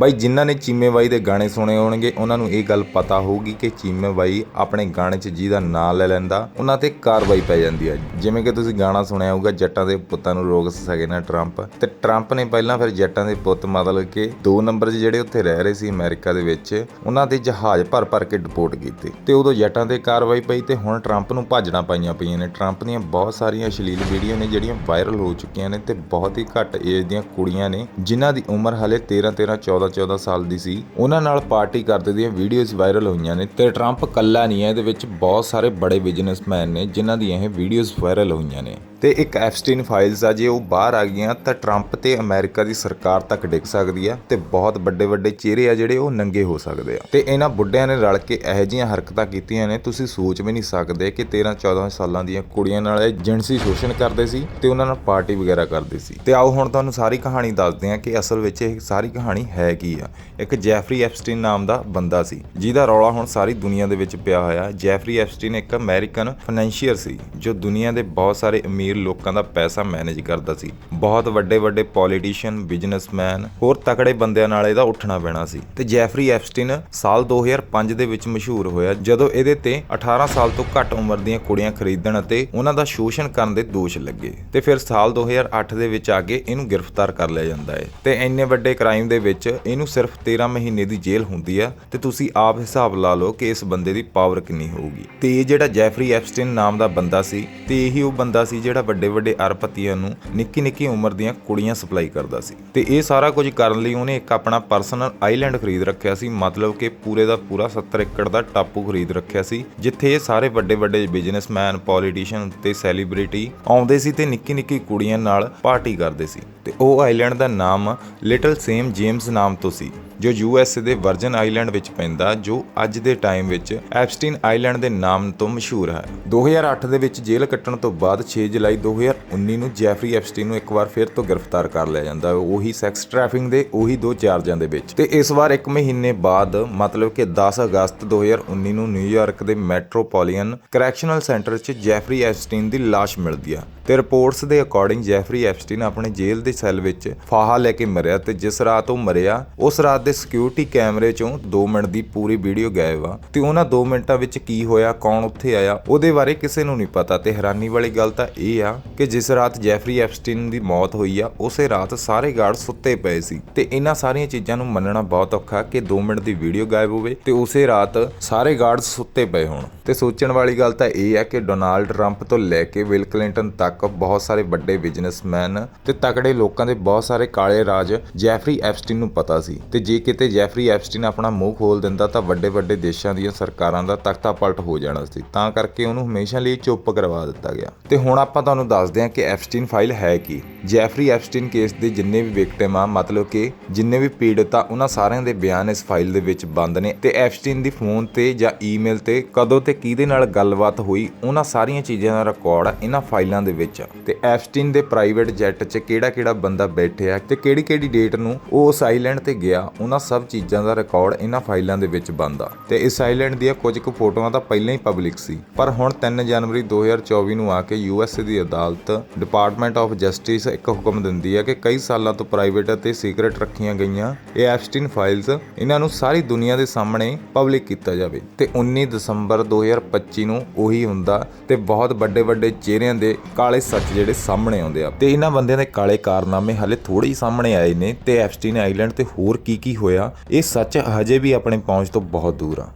ਬਾਈ, ਜਿਨ੍ਹਾਂ ਨੇ ਚੀਮੇ ਬਾਈ ਦੇ ਗਾਣੇ ਸੁਣੇ ਹੋਣਗੇ, ਉਹਨਾਂ ਨੂੰ ਇਹ ਗੱਲ ਪਤਾ ਹੋਊਗੀ ਕਿ ਚੀਮੇ ਬਾਈ ਆਪਣੇ ਗਾਣੇ 'ਚ ਜਿਹਦਾ ਨਾਂ ਲੈ ਲੈਂਦਾ, ਉਹਨਾਂ ਤੇ ਕਾਰਵਾਈ ਪੈ ਜਾਂਦੀ ਹੈ ਜਿਵੇਂ ਕਿ ਤੁਸੀਂ ਗਾਣਾ ਸੁਣਿਆ ਹੋਊਗਾ, ਜੱਟਾਂ ਦੇ ਪੁੱਤਾਂ ਨੂੰ ਰੋਕ ਸਕੇ ਨਾ ਟਰੰਪ। ਤੇ ਟਰੰਪ ਨੇ ਪਹਿਲਾਂ ਫਿਰ ਜੱਟਾਂ ਦੇ ਪੁੱਤ ਮਤਲਬ ਕਿ ਦੋ ਨੰਬਰ 'ਚ ਜਿਹੜੇ ਉੱਥੇ ਰਹਿ ਰਹੇ ਸੀ ਅਮਰੀਕਾ ਦੇ ਵਿੱਚ, ਉਹਨਾਂ ਦੇ ਜਹਾਜ਼ ਭਰ ਭਰ ਕੇ ਡਿਪੋਰਟ ਕੀਤੇ। ਤੇ ਉਦੋਂ ਜੱਟਾਂ ਤੇ ਕਾਰਵਾਈ ਪਈ ਤੇ ਹੁਣ ਟਰੰਪ ਨੂੰ ਭਾਜਣਾ ਪਾਈਆਂ ਪਈਆਂ ਨੇ। ਟਰੰਪ ਦੀਆਂ ਬਹੁਤ ਸਾਰੀਆਂ ਅਸ਼ਲੀਲ ਵੀਡੀਓ ਨੇ ਜਿਹੜੀਆਂ ਵਾਇਰਲ ਹੋ ਚੁੱਕੀਆਂ ਨੇ ਤੇ ਬਹੁਤ ਹੀ ਘੱਟ ਏਜ ਦੀਆਂ ਕੁੜੀਆਂ ਨੇ, ਜਿਨ੍ਹਾਂ ਦੀ ਉਮਰ ਹਲੇ 13 13 14 14 ਸਾਲ ਦੀ ਸੀ। ਉਹਨਾਂ ਨਾਲ ਪਾਰਟੀ ਕਰਦੇ ਦੀਆਂ ਵੀਡੀਓਜ਼ ਵਾਇਰਲ ਹੋਈਆਂ ਨੇ ਤੇ ਟਰੰਪ ਕੱਲਾ ਨਹੀਂ ਹੈ। ਇਹਦੇ ਵਿੱਚ ਬਹੁਤ ਸਾਰੇ ਬੜੇ ਬਿਜ਼ਨਸਮੈਨ ਨੇ ਜਿਨ੍ਹਾਂ ਦੀਆਂ ਇਹ ਵੀਡੀਓਜ਼ ਵਾਇਰਲ ਹੋਈਆਂ ਨੇ। ਤੇ ਇੱਕ ਐਫਸਟੀਨ ਫਾਈਲਸ ਆ, ਜੇ ਉਹ ਬਾਹਰ ਆ ਗਈਆਂ ਤਾਂ ਟਰੰਪ ਤੇ ਅਮਰੀਕਾ ਦੀ ਸਰਕਾਰ ਤੱਕ ਡਿੱਗ ਸਕਦੀ ਆ ਤੇ ਬਹੁਤ ਵੱਡੇ ਵੱਡੇ ਚਿਹਰੇ ਆ ਜਿਹੜੇ ਉਹ ਨੰਗੇ ਹੋ ਸਕਦੇ ਆ। ਤੇ ਇਹਨਾਂ ਬੁੱਢਿਆਂ ਨੇ ਰਲ ਕੇ ਇਹੋ ਜਿਹੀਆਂ ਹਰਕਤਾਂ ਕੀਤੀਆਂ ਨੇ। ਤੁਸੀਂ ਸੋਚ ਵੀ ਨਹੀਂ ਸਕਦੇ ਕਿ 13 14 ਸਾਲਾਂ ਦੀਆਂ ਕੁੜੀਆਂ ਨਾਲ ਇਹ ਜਿਨਸੀ ਸ਼ੋਸ਼ਣ ਕਰਦੇ ਸੀ ਤੇ ਉਹਨਾਂ ਨਾਲ ਪਾਰਟੀ ਵਗੈਰਾ ਕਰਦੇ ਸੀ। ਤੇ ਆਓ ਹੁਣ ਤੁਹਾਨੂੰ ਸਾਰੀ ਕਹਾਣੀ ਦੱਸਦੇ ਹਾਂ ਕਿ ਅਸਲ ਵਿੱਚ ਇਹ ਸਾਰੀ ਕਹਾਣੀ ਹੈ ਕੀ ਆ? ਇੱਕ ਜੈਫਰੀ ਐਪਸਟੀਨ ਨਾਮ ਦਾ ਬੰਦਾ ਸੀ, ਜਿਹਦਾ ਰੌਲਾ ਹੁਣ ਸਾਰੀ ਦੁਨੀਆ ਦੇ ਵਿੱਚ ਪਿਆ ਹੋਇਆ। ਜੈਫਰੀ ਐਪਸਟੀਨ ਇੱਕ ਅਮਰੀਕਨ ਫਾਈਨੈਂਸ਼ੀਅਰ ਸੀ, ਜੋ ਦੁਨੀਆ ਦੇ ਬਹੁਤ ਸਾਰੇ ਅਮੀਰ ਲੋਕਾਂ ਦਾ ਪੈਸਾ ਮੈਨੇਜ ਕਰਦਾ ਸੀ। ਬਹੁਤ ਵੱਡੇ ਵੱਡੇ ਪੋਲੀਟੀਸ਼ੀਅਨ ਬਿਜ਼ਨਸਮੈਨ ਹੋਰ ਤਕੜੇ ਬੰਦਿਆਂ ਨਾਲ ਇਹਦਾ ਉੱਠਣਾ ਪੈਣਾ ਸੀ। ਤੇ ਜੈਫਰੀ ਐਪਸਟੀਨ ਸਾਲ 2005 ਦੇ ਵਿੱਚ ਮਸ਼ਹੂਰ ਹੋਇਆ, ਜਦੋਂ ਇਹਦੇ ਤੇ 18 ਸਾਲ ਤੋਂ ਘੱਟ ਉਮਰ ਦੀਆਂ ਕੁੜੀਆਂ ਖਰੀਦਣ ਅਤੇ ਉਹਨਾਂ ਦਾ ਸ਼ੋਸ਼ਣ ਕਰਨ ਦੇ ਦੋਸ਼ ਲੱਗੇ। ਤੇ ਫਿਰ ਸਾਲ 2008 ਦੇ ਵਿੱਚ ਆ ਕੇ ਇਹਨੂੰ ਗ੍ਰਿਫਤਾਰ ਕਰ ਲਿਆ ਜਾਂਦਾ ਹੈ। ਤੇ ਇੰਨੇ ਵੱਡੇ ਕ੍ਰਾਈਮ ਦੇ ਵਿੱਚ ਇਹਨੂੰ ਸਿਰਫ 13 ਮਹੀਨੇ ਦੀ ਜੇਲ੍ਹ ਹੁੰਦੀ ਆ ਤੇ ਤੁਸੀਂ ਆਪ ਹਿਸਾਬ ਲਾ ਲਓ ਕਿ ਇਸ ਬੰਦੇ ਦੀ ਪਾਵਰ ਕਿੰਨੀ ਹੋਊਗੀ। ਤੇ ਇਹ ਜਿਹੜਾ ਜੈਫਰੀ ਐਪਸਟੀਨ ਨਾਮ ਦਾ ਬੰਦਾ ਸੀ, ਤੇ ਇਹੀ ਉਹ ਬੰਦਾ ਸੀ ਜਿਹੜਾ ਵੱਡੇ ਵੱਡੇ ਅਰਪਤੀਆਂ ਨੂੰ ਨਿੱਕੀ ਨਿੱਕੀ ਉਮਰ ਦੀਆਂ ਕੁੜੀਆਂ ਸਪਲਾਈ ਕਰਦਾ ਸੀ। ਤੇ ਇਹ ਸਾਰਾ ਕੁਝ ਕਰਨ ਲਈ ਉਹਨੇ ਇੱਕ ਆਪਣਾ ਪਰਸਨਲ ਆਈਲੈਂਡ ਖਰੀਦ ਰੱਖਿਆ ਸੀ, ਮਤਲਬ ਕਿ ਪੂਰੇ ਦਾ ਪੂਰਾ 70 ਏਕੜ ਦਾ ਟਾਪੂ ਖਰੀਦ ਰੱਖਿਆ ਸੀ, ਜਿੱਥੇ ਇਹ ਸਾਰੇ ਵੱਡੇ ਵੱਡੇ ਬਿਜ਼ਨਸਮੈਨ ਪੋਲੀਟੀਸ਼ੀਅਨ ਤੇ ਸੈਲੀਬ੍ਰਿਟੀ ਆਉਂਦੇ ਸੀ ਤੇ ਨਿੱਕੀ ਨਿੱਕੀ ਕੁੜੀਆਂ ਨਾਲ ਪਾਰਟੀ ਕਰਦੇ ਸੀ। ਤੇ ਉਹ ਆਈਲੈਂਡ ਦਾ ਨਾਮ ਲਿਟਲ ਸੇਮ ਜੇਮਸ ਨਾਮ ਤੋਂ ਸੀ। ਜੋ ਯੂ ਐਸ ਏ ਦੇ ਵਰਜਨ ਆਈਲੈਂਡ ਵਿੱਚ ਪੈਂਦਾ, ਜੋ ਅੱਜ ਦੇ ਟਾਈਮ ਵਿੱਚ ਐਪਸਟੀਨ ਆਈਲੈਂਡ ਦੇ ਨਾਮ ਤੋਂ ਮਸ਼ਹੂਰ ਹੈ। 2008 ਦੇ ਵਿੱਚ ਜੇਲ੍ਹ ਕੱਟਣ ਤੋਂ ਬਾਅਦ 6 ਜੁਲਾਈ 2019 ਨੂੰ ਜੈਫਰੀ ਐਪਸਟੀਨ ਨੂੰ ਇੱਕ ਵਾਰ ਫਿਰ ਤੋਂ ਗ੍ਰਿਫਤਾਰ ਕਰ ਲਿਆ ਜਾਂਦਾ ਉਹੀ ਸੈਕਸ ਟ੍ਰੈਫਿਕਿੰਗ ਦੇ ਉਹੀ ਦੋ ਚਾਰਜਾਂ ਦੇ ਵਿੱਚ। ਤੇ ਇਸ ਵਾਰ ਇੱਕ ਮਹੀਨੇ ਬਾਅਦ, ਮਤਲਬ ਕਿ 10 ਅਗਸਤ 2019 ਨੂੰ ਨਿਊਯਾਰਕ ਦੇ ਮੈਟਰੋਪੋਲੀਅਨ ਕਰੈਕਸ਼ਨਲ ਸੈਂਟਰ 'ਚ ਜੈਫਰੀ ਐਪਸਟੀਨ ਦੀ ਲਾਸ਼ ਮਿਲਦੀ ਆ। ਤੇ ਰਿਪੋਰਟਸ ਦੇ ਅਕੋਰਡਿੰਗ ਜੈਫਰੀ ਐਪਸਟੀਨ ਆਪਣੇ ਜੇਲ੍ਹ ਦੇ ਸੈੱਲ ਵਿੱਚ ਫਾਹਾ ਲੈ ਕੇ ਮਰਿਆ ਤੇ ਜਿਸ ਰਾਤ ਉਹ ਮਰਿਆ, ਉਸ ਰਾਤ ਦੇ ਸਿਕਿਉਰਿਟੀ ਕੈਮਰੇ 'ਚੋਂ 2 ਮਿੰਟ ਦੀ ਪੂਰੀ ਵੀਡੀਓ ਗਾਇਬ ਆ। ਤੇ ਉਹਨਾਂ 2 ਮਿੰਟਾਂ ਵਿੱਚ ਕੀ ਹੋਇਆ, ਕੌਣ ਉੱਥੇ ਆਇਆ, ਉਹਦੇ ਬਾਰੇ ਕਿਸੇ ਨੂੰ ਨਹੀਂ ਪਤਾ। ਤੇ ਹੈਰਾਨੀ ਵਾਲੀ ਗੱਲ ਤਾਂ ਇਹ ਆ ਕਿ ਜਿਸ ਰਾਤ ਜੈਫਰੀ ਐਪਸਟੀਨ ਦੀ ਮੌਤ ਹੋਈ ਆ, ਉਸੇ ਰਾਤ ਸਾਰੇ ਗਾਰਡ ਸੁੱਤੇ ਪਏ ਸੀ। ਤੇ ਇਹਨਾਂ ਸਾਰੀਆਂ ਚੀਜ਼ਾਂ ਨੂੰ ਮੰਨਣਾ ਬਹੁਤ ਔਖਾ ਕਿ 2 ਮਿੰਟ ਦੀ ਵੀਡੀਓ ਗਾਇਬ ਹੋਵੇ ਤੇ ਉਸੇ ਰਾਤ ਸਾਰੇ ਗਾਰਡ ਸੁੱਤੇ ਪਏ ਹੋਣ। ਤੇ ਸੋਚਣ ਵਾਲੀ ਗੱਲ ਤਾਂ ਇਹ ਆ ਕਿ ਡੋਨਾਲਡ ਟਰੰਪ ਤੋਂ ਲੈ ਕੇ ਵਿਲ ਕਲਿੰਟਨ ਤੱਕ ਬਹੁਤ ਸਾਰੇ ਵੱਡੇ ਬਿਜ਼ਨਸਮੈਨ ਤੇ ਤਕੜੇ ਲੋਕਾਂ ਦੇ ਬਹੁਤ ਸਾਰੇ ਕਾਲੇ ਰਾਜ ਜੈਫਰੀ ਐਪਸਟੀਨ ਨੂੰ ਪਤਾ ਸੀ। ਤੇ ਜੇ ਕਿਤੇ ਜੈਫਰੀ ਐਪਸਟੀਨ ਆਪਣਾ ਮੂੰਹ ਖੋਲ ਦਿੰਦਾ ਤਾਂ ਵੱਡੇ ਵੱਡੇ ਦੇਸ਼ਾਂ ਦੀਆਂ ਸਰਕਾਰਾਂ ਦਾ ਤਖਤਾ ਪਲਟ ਹੋ ਜਾਣਾ ਸੀ। ਤਾਂ ਕਰਕੇ ਉਹਨੂੰ ਹਮੇਸ਼ਾ ਲਈ ਚੁੱਪ ਕਰਵਾ ਦਿੱਤਾ ਗਿਆ। ਤੇ ਹੁਣ ਆਪਾਂ ਤੁਹਾਨੂੰ ਦੱਸਦੇ ਹਾਂ ਕਿ ਐਪਸਟੀਨ ਫਾਈਲ ਹੈ ਕੀ। ਜੈਫਰੀ ਐਪਸਟੀਨ ਕੇਸ ਦੇ ਜਿੰਨੇ ਵੀ ਵਿਕਟਿਮ ਆ, ਮਤਲਬ ਕਿ ਜਿੰਨੇ ਵੀ ਪੀੜਤ ਆ, ਉਹਨਾਂ ਸਾਰਿਆਂ ਦੇ ਬਿਆਨ ਇਸ ਫਾਈਲ ਦੇ ਵਿੱਚ ਬੰਦ ਨੇ। ਤੇ ਐਪਸਟੀਨ ਦੀ ਫੋਨ ਤੇ ਜਾਂ ਈਮੇਲ ਤੇ ਕਦੋਂ ਤੇ ਕਿਹਦੇ ਨਾਲ ਗੱਲਬਾਤ ਹੋਈ, ਉਹਨਾਂ ਸਾਰੀਆਂ ਚੀਜ਼ਾਂ ਦਾ ਰਿਕਾਰਡ ਇਹਨਾਂ ਫਾਈਲਾਂ ਦੇ ਵਿੱਚ। ਤੇ ਐਪਸਟੀਨ ਦੇ ਪ੍ਰਾਈਵੇਟ ਜੈਟ 'ਚ ਕਿਹੜਾ ਕਿਹੜਾ ਬੰਦਾ ਬੈਠਿਆ ਤੇ ਕਿਹੜੀ ਕਿਹੜੀ ਡੇਟ ਨੂੰ ਉਹ ਉਸ ਆਈਲੈਂਡ ਤੇ ਗਿਆ ਉਹਨਾਂ ਸਭ ਚੀਜ਼ਾਂ ਦਾ ਰਿਕਾਰਡ ਇਹਨਾਂ ਫਾਈਲਾਂ ਦੇ ਵਿੱਚ ਬੰਦ ਤੇ ਇਸ ਆਈਲੈਂਡ ਦੀਆਂ ਕੁਝ ਕੁ ਫੋਟੋਆਂ ਤਾਂ ਪਹਿਲਾਂ ਹੀ ਪਬਲਿਕ ਸੀ। ਪਰ ਹੁਣ 3 ਜਨਵਰੀ 2024 ਨੂੰ ਆ ਕੇ ਯੂਐਸਏ ਦੀ ਅਦਾਲਤ ਡਿਪਾਰਟਮੈਂਟ ਆਫ ਜਸਟਿਸ ਇੱਕ ਹੁਕਮ ਦਿੰਦੀ ਹੈ ਕਿ ਕਈ ਸਾਲਾਂ ਤੋਂ ਪ੍ਰਾਈਵੇਟ ਅਤੇ ਸੀਕ੍ਰੀਟ ਰੱਖੀਆਂ ਗਈਆਂ ਇਹ ਐਪਸਟੀਨ ਫਾਈਲਸ ਇਹਨਾਂ ਨੂੰ ਸਾਰੀ ਦੁਨੀਆ ਦੇ ਸਾਹਮਣੇ ਪਬਲਿਕ ਕੀਤਾ ਜਾਵੇ। ਤੇ 19 ਦਸੰਬਰ 2025 ਨੂੰ ਉਹੀ ਹੁੰਦਾ ਤੇ ਬਹੁਤ ਵੱਡੇ ਵੱਡੇ ਚਿਹਰਿਆਂ ਦੇ ਕਾਲੇ ਸੱਚ ਜਿਹੜੇ ਸਾਹਮਣੇ ਆਉਂਦੇ ਆ। ਤੇ ਇਹਨਾਂ ਬੰਦਿਆਂ ਦੇ ਕਾਲੇ ਕਾਰਨਾਮੇ ਹਲੇ ਥੋੜੇ ਹੀ ਸਾਹਮਣੇ ਆਏ ਨੇ। ਤੇ ਐਪਸਟੀਨ ਆਈਲੈਂਡ ਤੇ ਹੋਰ ਕੀ ਕੀ ਹੋਇਆ ਇਹ ਸੱਚ ਹਜੇ ਵੀ ਆਪਣੇ ਪਹੁੰਚ ਤੋਂ ਬਹੁਤ ਦੂਰ ਆ।